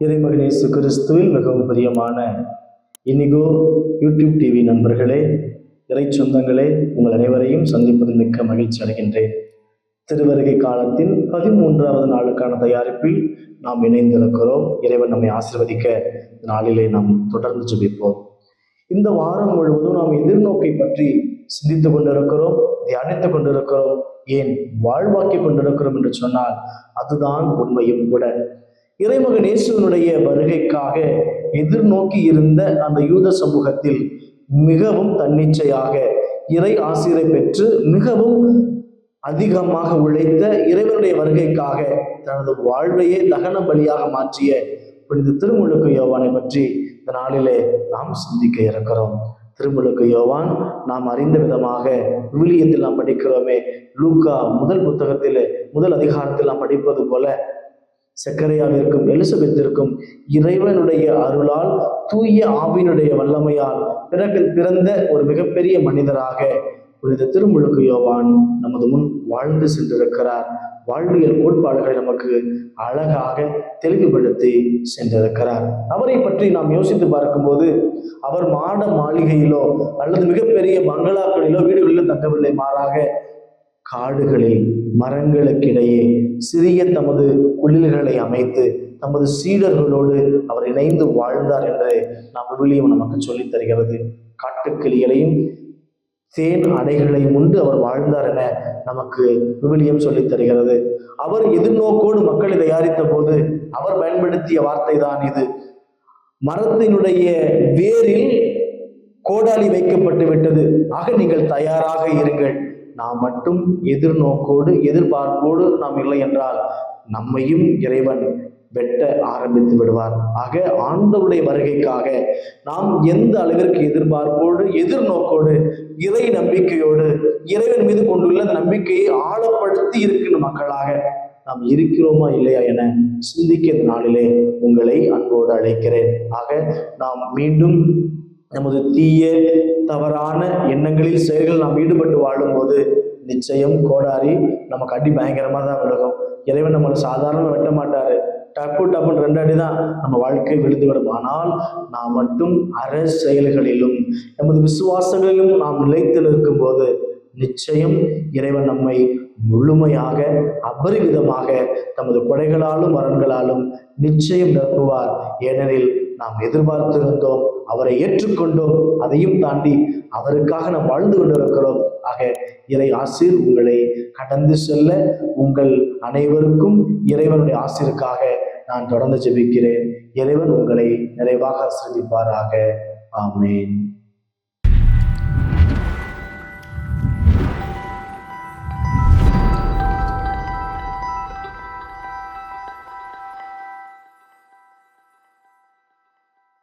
இறைமகன் இயேசு கிறிஸ்துவில் மிகவும் பிரியமான இனிகோ யூடியூப் டிவி நண்பர்களே இறை சொந்தங்களே உங்கள் அனைவரையும் சந்திப்பதில் மிக்க மகிழ்ச்சி அடைகின்றேன். திருவருகை காலத்தின் பதிமூன்றாவது நாளுக்கான தயாரிப்பில் நாம் இணைந்திருக்கிறோம். இறைவன் நம்மை ஆசிர்வதிக்க இந்த நாளிலே நாம் தொடர்ந்து ஜெபிப்போம். இந்த வாரம் முழுவதும் நாம் எதிர்நோக்கை பற்றி சிந்தித்துக் கொண்டிருக்கிறோம் தியானித்துக் கொண்டிருக்கிறோம். ஏன் வாழ்வாக்கிக் கொண்டிருக்கிறோம் என்று சொன்னால் அதுதான் உண்மையும் கூட. இறைமகன் இயேசுவனுடைய வருகைக்காக எதிர்நோக்கி இருந்த அந்த யூத சமூகத்தில் மிகவும் தன்னிச்சையாக இறை ஆசிரியரை பெற்று மிகவும் அதிகமாக உழைத்த இறைவனுடைய வருகைக்காக தனது வாழ்வையே தகன பலியாக மாற்றிய புனித திருமுழுக்கு யோவானை பற்றி இந்த நாளிலே நாம் சிந்திக்க இருக்கிறோம். திருமுழுக்கு யோவான் நாம் அறிந்த விதமாக விவிலியத்தில் நாம் படிக்கிறோமே. லூக்கா முதல் புத்தகத்தில் முதல் அதிகாரத்தில் நாம் படிப்பது போல சக்கரையாவிற்கும் எலிசபெத்திற்கும் இறைவனுடைய அருளால் தூய ஆவினுடைய வல்லமையால் பிறகு பிறந்த ஒரு மிகப்பெரிய மனிதராக புனித திருமுழுக்கு யோவான் நமது முன் வாழ்ந்து சென்றிருக்கிறார். வாழ்வியல் கோட்பாடுகளை நமக்கு அழகாக தெளிவுபடுத்தி சென்றிருக்கிறார். அவரை பற்றி நாம் யோசித்து பார்க்கும்போது அவர் மாட மாளிகையிலோ அல்லது மிகப்பெரிய பங்களாக்களிலோ வீடுகளிலோ தங்கவில்லை. மாறாக காடுகளில் மரங்களுக்கிடையே சிறிய தமது குளிர்களை அமைத்து தமது சீடர்களோடு அவர் இணைந்து வாழ்ந்தார் என்று நாம் விவிலியம் நமக்கு சொல்லித் தருகிறது. காட்டுக்கிளிகளையும் தேன் அடைகளையும் உண்டு அவர் வாழ்ந்தார் என நமக்கு விவிலியம் சொல்லித் தருகிறது. அவர் எதிர்நோக்கோடு மக்களை தயாரித்த போது அவர் பயன்படுத்திய வார்த்தை தான் இது. மரத்தினுடைய வேரில் கோடாலி வைக்கப்பட்டு விட்டது. ஆக நீங்கள் தயாராக இருங்கள். நாம் மட்டும் எதிர்நோக்கோடு எதிர்பார்ப்போடு நாம் இல்லை என்றால் நம்மையும் இறைவன் வெட்ட ஆரம்பித்து விடுவார். ஆக ஆண்டவருடைய வருகைக்காக நாம் எந்த அளவிற்கு எதிர்பார்ப்போடு எதிர்நோக்கோடு இறை நம்பிக்கையோடு இறைவன் மீது கொண்டுள்ள நம்பிக்கையை ஆழப்படுத்தி இருக்கின்ற மக்களாக நாம் இருக்கிறோமா இல்லையா என சிந்திக்க நாளிலே உங்களை அன்போடு அழைக்கிறேன். ஆக நாம் மீண்டும் நமது தீய தவறான எண்ணங்களில் செயல்கள் நாம் ஈடுபட்டு வாழும்போது நிச்சயம் கோடாரி நமக்கு அடி பயங்கரமாக தான் விழுகும். இறைவன் நம்மளை சாதாரணமாக வெட்ட மாட்டாரு. டப்பு டப்புன்னு ரெண்டு அடி தான் நம்ம வாழ்க்கை விழுந்து விடும். ஆனால் நாம் மட்டும் அற செயல்களிலும் நமது விசுவாசங்களிலும் நாம் நிலைத்து நிற்கும் போது நிச்சயம் இறைவன் நம்மை முழுமையாக அபரிவிதமாக தமது கொடைகளாலும் வரன்களாலும் நிச்சயம் நிரப்புவார். ஏனெனில் நாம் எதிர்பார்த்திருந்தோம் அவரை ஏற்றுக்கொண்டோம் அதையும் தாண்டி அவருக்காக நாம் வாழ்ந்து கொண்டிருக்கிறோம். ஆக இறை ஆசிர் உங்களை கடந்து செல்ல உங்கள் அனைவருக்கும் இறைவனுடைய ஆசிருக்காக நான் தொடர்ந்து ஜெபிக்கிறேன். இறைவன் உங்களை நிறைவாக ஆசிர்வதிப்பாராக. ஆமேன்.